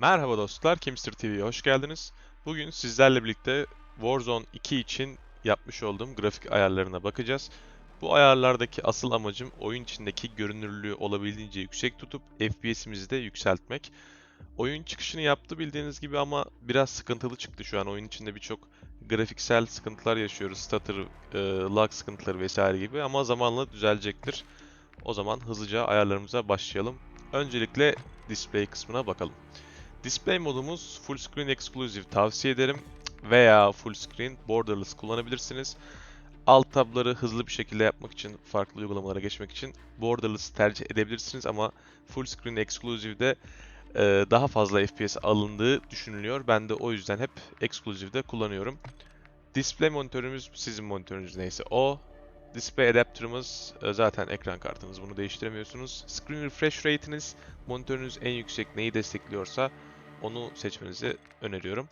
Merhaba dostlar, Kimster TV'ye hoş geldiniz. Bugün sizlerle birlikte Warzone 2 için yapmış olduğum grafik ayarlarına bakacağız. Bu ayarlardaki asıl amacım oyun içindeki görünürlüğü olabildiğince yüksek tutup FPS'imizi de yükseltmek. Oyun çıkışını yaptı bildiğiniz gibi ama biraz sıkıntılı çıktı şu an. Oyun içinde birçok grafiksel sıkıntılar yaşıyoruz. Stutter, e, lag sıkıntıları vesaire gibi ama zamanla düzelecektir. O zaman hızlıca ayarlarımıza başlayalım. Öncelikle display kısmına bakalım. Display modumuz Full Screen Exclusive tavsiye ederim veya Full Screen Borderless kullanabilirsiniz. Alt tabları hızlı bir şekilde yapmak için, farklı uygulamalara geçmek için Borderless tercih edebilirsiniz ama Full Screen Exclusive'de e, daha fazla FPS alındığı düşünülüyor. Ben de o yüzden hep Exclusive'de kullanıyorum. Display monitörümüz sizin monitörünüz neyse o. Display adapter'ımız e, zaten ekran kartınız bunu değiştiremiyorsunuz. Screen refresh rate'iniz monitörünüz en yüksek neyi destekliyorsa onu seçmenizi öneriyorum.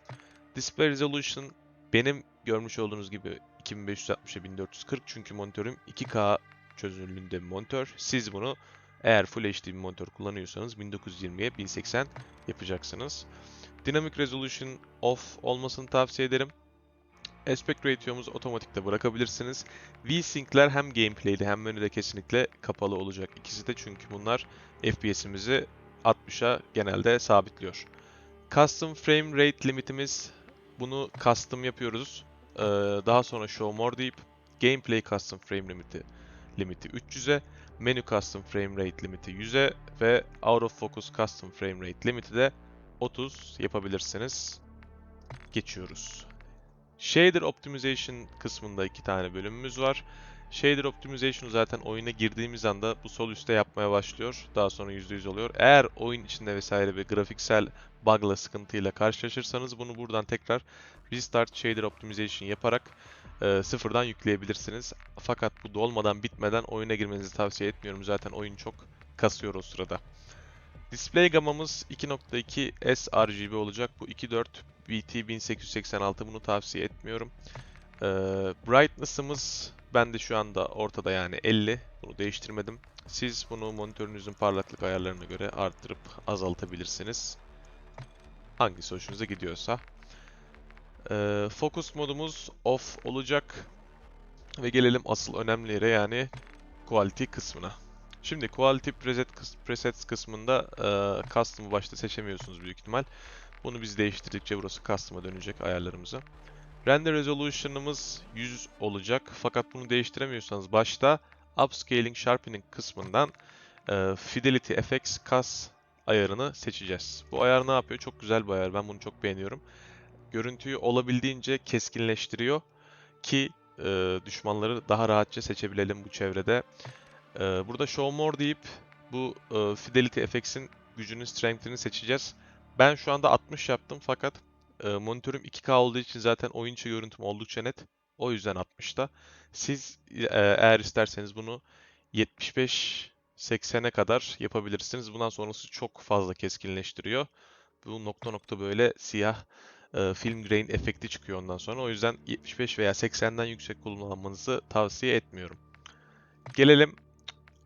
Display resolution benim görmüş olduğunuz gibi 2560'a 1440 çünkü monitörüm 2K çözünürlüğünde bir monitör. Siz bunu eğer Full HD bir monitör kullanıyorsanız 1920'ye 1080 yapacaksınız. Dynamic Resolution off olmasını tavsiye ederim. Aspect Ratio'muzu otomatikte bırakabilirsiniz. V-Sync'ler hem gameplay'de hem menüde kesinlikle kapalı olacak. İkisi de çünkü bunlar FPS'imizi 60'a genelde sabitliyor. Custom Frame Rate limitimiz bunu custom yapıyoruz. Ee, daha sonra Show More deyip Gameplay Custom Frame limiti limiti 300'e, Menu Custom Frame Rate limiti 100'e ve Out of Focus Custom Frame Rate limiti de 30 yapabilirsiniz. Geçiyoruz. Shader Optimization kısmında iki tane bölümümüz var. Shader Optimization zaten oyuna girdiğimiz anda bu sol üstte yapmaya başlıyor. Daha sonra %100 oluyor. Eğer oyun içinde vesaire bir grafiksel bug'la sıkıntıyla karşılaşırsanız bunu buradan tekrar Restart Shader Optimization yaparak e, sıfırdan yükleyebilirsiniz. Fakat bu dolmadan bitmeden oyuna girmenizi tavsiye etmiyorum. Zaten oyun çok kasıyor o sırada. Display gamamız 2.2 sRGB olacak. Bu 2.4 BT 1886 bunu tavsiye etmiyorum. Ee, brightness'ımız bende şu anda ortada yani 50. Bunu değiştirmedim. Siz bunu monitörünüzün parlaklık ayarlarına göre arttırıp azaltabilirsiniz. Hangisi hoşunuza gidiyorsa. Ee, focus modumuz off olacak. Ve gelelim asıl önemli yere yani quality kısmına. Şimdi quality preset kıs presets kısmında e, custom'ı başta seçemiyorsunuz büyük ihtimal. Bunu biz değiştirdikçe burası custom'a dönecek ayarlarımızı. Render resolution'ımız 100 olacak. Fakat bunu değiştiremiyorsanız başta upscaling sharpening kısmından e, fidelity effects cas ayarını seçeceğiz. Bu ayar ne yapıyor? Çok güzel bir ayar. Ben bunu çok beğeniyorum. Görüntüyü olabildiğince keskinleştiriyor ki e, düşmanları daha rahatça seçebilelim bu çevrede. E, burada show more deyip bu e, fidelity effects'in gücünü, strength'ini seçeceğiz. Ben şu anda 60 yaptım fakat e, monitörüm 2K olduğu için zaten oyun içi görüntüm oldukça net. O yüzden 60'ta. Siz e, eğer isterseniz bunu 75-80'e kadar yapabilirsiniz. Bundan sonrası çok fazla keskinleştiriyor. Bu nokta nokta böyle siyah e, film grain efekti çıkıyor ondan sonra. O yüzden 75 veya 80'den yüksek kullanmanızı tavsiye etmiyorum. Gelelim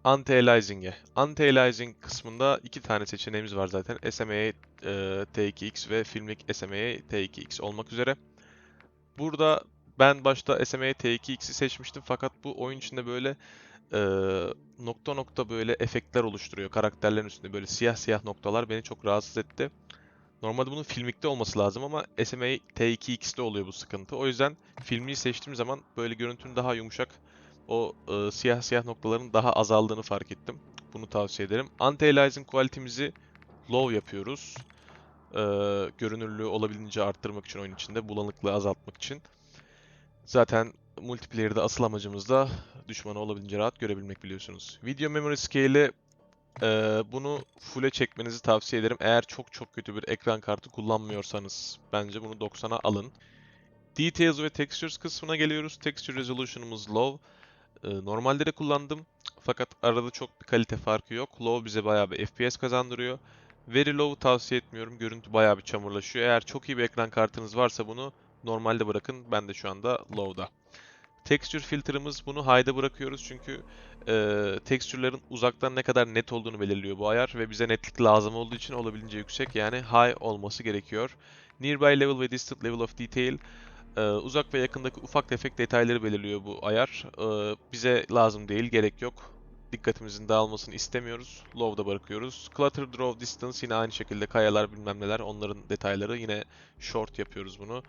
Anti-aliasing'e. Anti-aliasing kısmında iki tane seçeneğimiz var zaten. SMA e, T2X ve filmik SMA T2X olmak üzere. Burada ben başta SMA T2X'i seçmiştim fakat bu oyun içinde böyle e, nokta nokta böyle efektler oluşturuyor. Karakterlerin üstünde böyle siyah siyah noktalar beni çok rahatsız etti. Normalde bunun filmikte olması lazım ama SMA T2X'te oluyor bu sıkıntı. O yüzden filmi seçtiğim zaman böyle görüntünün daha yumuşak o e, siyah siyah noktaların daha azaldığını fark ettim. Bunu tavsiye ederim. Anti-aliasing quality'mizi low yapıyoruz. E, görünürlüğü olabildiğince arttırmak için oyun içinde, bulanıklığı azaltmak için. Zaten multiplayer'de asıl amacımız da düşmanı olabildiğince rahat görebilmek biliyorsunuz. Video memory scale'i e, bunu full'e çekmenizi tavsiye ederim. Eğer çok çok kötü bir ekran kartı kullanmıyorsanız bence bunu 90'a alın. Details ve Textures kısmına geliyoruz. Texture Resolution'ımız low. Ee, normalde de kullandım. Fakat arada çok bir kalite farkı yok. Low bize bayağı bir FPS kazandırıyor. Very low tavsiye etmiyorum. Görüntü bayağı bir çamurlaşıyor. Eğer çok iyi bir ekran kartınız varsa bunu normalde bırakın. Ben de şu anda low'da. Texture filter'ımız bunu high'da bırakıyoruz çünkü e, tekstürlerin uzaktan ne kadar net olduğunu belirliyor bu ayar ve bize netlik lazım olduğu için olabildiğince yüksek yani high olması gerekiyor. Nearby level ve distant level of detail e, uzak ve yakındaki ufak tefek detayları belirliyor bu ayar. E, bize lazım değil, gerek yok. Dikkatimizin dağılmasını istemiyoruz. Low'da bırakıyoruz. Clutter Draw Distance yine aynı şekilde kayalar bilmem neler onların detayları yine short yapıyoruz bunu.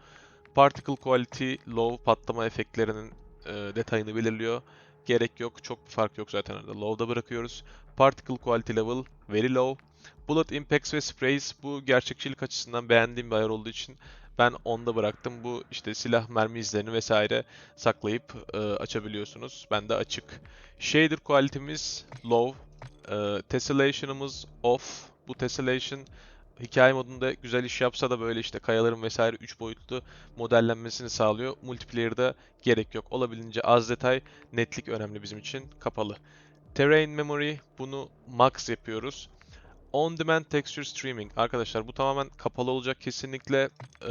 Particle Quality Low patlama efektlerinin e, detayını belirliyor. Gerek yok. Çok bir fark yok zaten arada. Low'da bırakıyoruz. Particle Quality Level Very Low. Bullet Impacts ve Sprays bu gerçekçilik açısından beğendiğim bir ayar olduğu için ben onda bıraktım. Bu işte silah mermi izlerini vesaire saklayıp e, açabiliyorsunuz. Ben de açık. Shader quality'miz low. E, tessellation'ımız off. Bu tessellation hikaye modunda güzel iş yapsa da böyle işte kayaların vesaire 3 boyutlu modellenmesini sağlıyor. Multiplayer'da gerek yok. Olabildiğince az detay, netlik önemli bizim için. Kapalı. Terrain Memory bunu max yapıyoruz. On Demand Texture Streaming. Arkadaşlar bu tamamen kapalı olacak kesinlikle. Ee,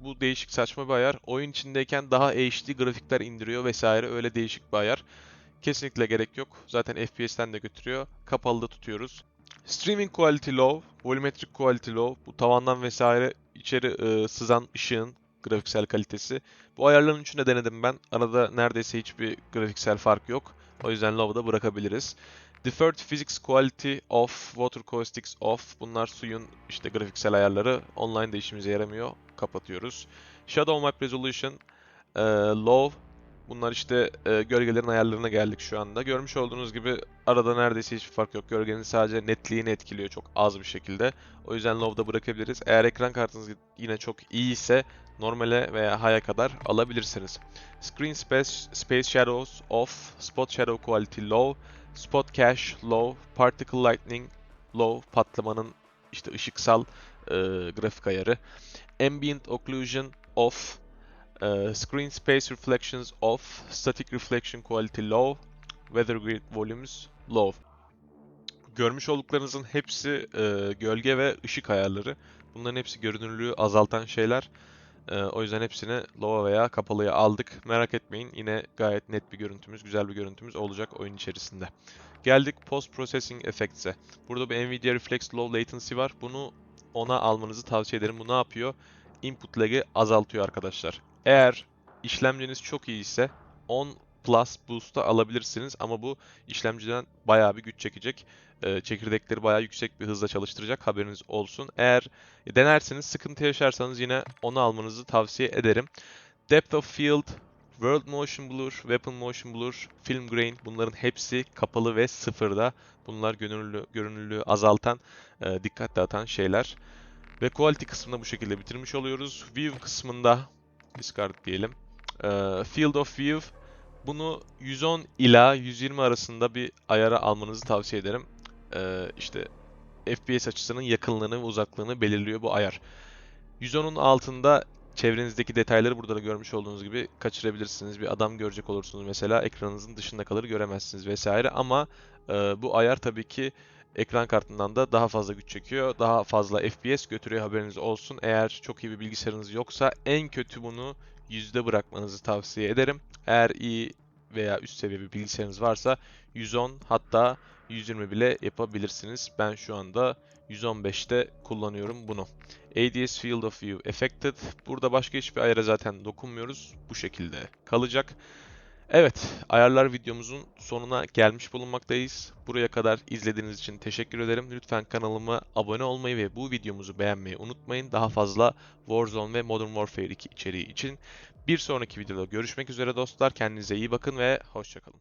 bu değişik saçma bir ayar. Oyun içindeyken daha HD grafikler indiriyor vesaire öyle değişik bir ayar. Kesinlikle gerek yok. Zaten FPS'ten de götürüyor. Kapalıda tutuyoruz. Streaming Quality Low, Volumetric Quality Low. Bu tavandan vesaire içeri e, sızan ışığın grafiksel kalitesi. Bu ayarların üçünü denedim ben. Arada neredeyse hiçbir grafiksel fark yok. O yüzden Low'da bırakabiliriz. Deferred Physics Quality Off, Water Caustics Off. Bunlar suyun işte grafiksel ayarları. Online de işimize yaramıyor. Kapatıyoruz. Shadow Map Resolution e, Low. Bunlar işte e, gölgelerin ayarlarına geldik şu anda. Görmüş olduğunuz gibi arada neredeyse hiçbir fark yok. Gölgenin sadece netliğini etkiliyor çok az bir şekilde. O yüzden Low'da bırakabiliriz. Eğer ekran kartınız yine çok iyi ise normale veya high'a kadar alabilirsiniz. Screen Space, Space Shadows Off, Spot Shadow Quality Low, Spot Cache Low, Particle Lightning Low, patlamanın işte ışıksal e, grafik ayarı. Ambient Occlusion Off, e, Screen Space Reflections Off, Static Reflection Quality Low, Weather Grid Volumes Low. Görmüş olduklarınızın hepsi e, gölge ve ışık ayarları. Bunların hepsi görünürlüğü azaltan şeyler. E, o yüzden hepsini low'a veya kapalıya aldık. Merak etmeyin yine gayet net bir görüntümüz, güzel bir görüntümüz olacak oyun içerisinde. Geldik Post Processing Effects'e. Burada bir Nvidia Reflex Low Latency var. Bunu ona almanızı tavsiye ederim. Bu ne yapıyor? Input lag'i azaltıyor arkadaşlar. Eğer işlemciniz çok iyi ise 10 Plus Boost'ta alabilirsiniz ama bu işlemciden bayağı bir güç çekecek. Ee, çekirdekleri bayağı yüksek bir hızla çalıştıracak haberiniz olsun. Eğer denerseniz sıkıntı yaşarsanız yine onu almanızı tavsiye ederim. Depth of Field, World Motion Blur, Weapon Motion Blur, Film Grain bunların hepsi kapalı ve sıfırda. Bunlar görünürlüğü, görünürlüğü azaltan, e, dikkat dağıtan şeyler. Ve Quality kısmında bu şekilde bitirmiş oluyoruz. View kısmında discard diyelim. E, Field of View bunu 110 ila 120 arasında bir ayara almanızı tavsiye ederim. Ee, işte FPS açısının yakınlığını ve uzaklığını belirliyor bu ayar. 110'un altında çevrenizdeki detayları burada da görmüş olduğunuz gibi kaçırabilirsiniz. Bir adam görecek olursunuz mesela ekranınızın dışında kalır göremezsiniz vesaire ama e, bu ayar tabii ki ekran kartından da daha fazla güç çekiyor. Daha fazla FPS götürüyor haberiniz olsun. Eğer çok iyi bir bilgisayarınız yoksa en kötü bunu yüzde bırakmanızı tavsiye ederim. Eğer iyi veya üst seviye bir bilgisayarınız varsa 110 hatta 120 bile yapabilirsiniz. Ben şu anda 115'te kullanıyorum bunu. ADS Field of View Affected. Burada başka hiçbir ayara zaten dokunmuyoruz. Bu şekilde kalacak. Evet, ayarlar videomuzun sonuna gelmiş bulunmaktayız. Buraya kadar izlediğiniz için teşekkür ederim. Lütfen kanalıma abone olmayı ve bu videomuzu beğenmeyi unutmayın. Daha fazla Warzone ve Modern Warfare 2 içeriği için. Bir sonraki videoda görüşmek üzere dostlar. Kendinize iyi bakın ve hoşçakalın.